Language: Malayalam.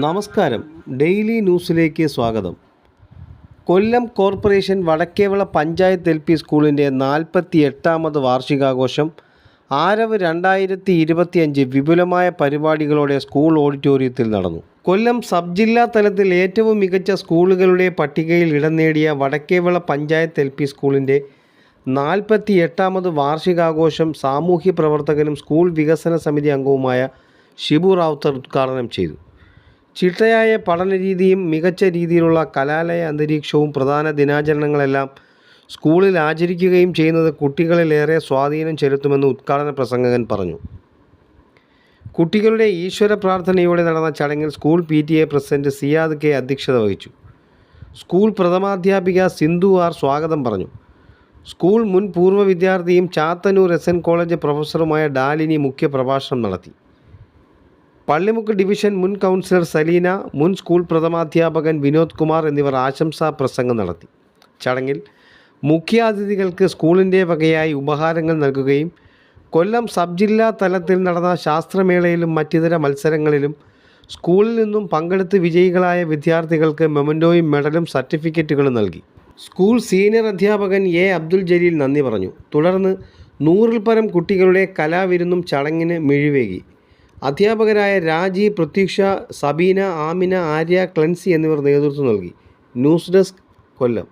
നമസ്കാരം. ഡെയിലി ന്യൂസിലേക്ക് സ്വാഗതം. Kollam corporation Vadakkevila panchayat L P സ്കൂളിന്റെ നാൽപ്പത്തി എട്ടാമത് വാർഷികാഘോഷം ആരവ് രണ്ടായിരത്തി ഇരുപത്തിയഞ്ച് വിപുലമായ പരിപാടികളോടെ സ്കൂൾ ഓഡിറ്റോറിയത്തിൽ നടന്നു. കൊല്ലം സബ് ജില്ലാ തലത്തിൽ ഏറ്റവും മികച്ച സ്കൂളുകളുടെ പട്ടികയിൽ ഇടം നേടിയ വടക്കേവിള പഞ്ചായത്ത് എൽ പി സ്കൂളിന്റെ നാൽപ്പത്തി എട്ടാമത് വാർഷികാഘോഷം സാമൂഹ്യ പ്രവർത്തകനും സ്കൂൾ വികസന സമിതി അംഗവുമായ ഷിബു റാവുത്തർ ഉദ്ഘാടനം ചെയ്തു. ചിട്ടയായ പഠനരീതിയും മികച്ച രീതിയിലുള്ള കലാലയ അന്തരീക്ഷവും പ്രധാന ദിനാചരണങ്ങളെല്ലാം സ്കൂളിൽ ആചരിക്കുകയും ചെയ്യുന്നത് കുട്ടികളിലേറെ സ്വാധീനം ചെലുത്തുമെന്ന് ഉദ്ഘാടന പ്രസംഗകൻ പറഞ്ഞു. കുട്ടികളുടെ ഈശ്വര പ്രാർത്ഥനയോടെ നടന്ന ചടങ്ങിൽ school P T A president Siyad K അധ്യക്ഷത വഹിച്ചു. സ്കൂൾ പ്രഥമാധ്യാപിക സിന്ധു ആർ സ്വാഗതം പറഞ്ഞു. സ്കൂൾ മുൻ പൂർവ വിദ്യാർത്ഥിയും ചാത്തന്നൂർ എസ് എൻ കോളേജ് പ്രൊഫസറുമായ ഡാലിനി മുഖ്യ പ്രഭാഷണം നടത്തി. പള്ളിമുക്ക് ഡിവിഷൻ മുൻ കൗൺസിലർ സലീന മുൻ സ്കൂൾ പ്രഥമാധ്യാപകൻ വിനോദ് കുമാർ എന്നിവർ ആശംസാ പ്രസംഗം നടത്തി. ചടങ്ങിൽ മുഖ്യാതിഥികൾക്ക് സ്കൂളിന്റെ വകയായി ഉപഹാരങ്ങൾ നൽകുകയും കൊല്ലം സബ് ജില്ലാ തലത്തിൽ നടന്ന ശാസ്ത്രമേളയിലും മറ്റിതര മത്സരങ്ങളിലും സ്കൂളിൽ നിന്നും പങ്കെടുത്ത് വിജയികളായ വിദ്യാർത്ഥികൾക്ക് മെമന്റോയും മെഡലും സർട്ടിഫിക്കറ്റുകളും നൽകി. സ്കൂൾ സീനിയർ അധ്യാപകൻ എ അബ്ദുൽ ജലീൽ നന്ദി പറഞ്ഞു. തുടർന്ന് നൂറിൽ പരം കുട്ടികളുടെ കലാവിരുന്നും ചടങ്ങിന് മിഴിവേകി. അധ്യാപകരായ രാജി പ്രത്യക്ഷ സബീന ആമിന ആര്യ ക്ലൻസി എന്നിവർ നേതൃത്വം നൽകി. News desk Kollam.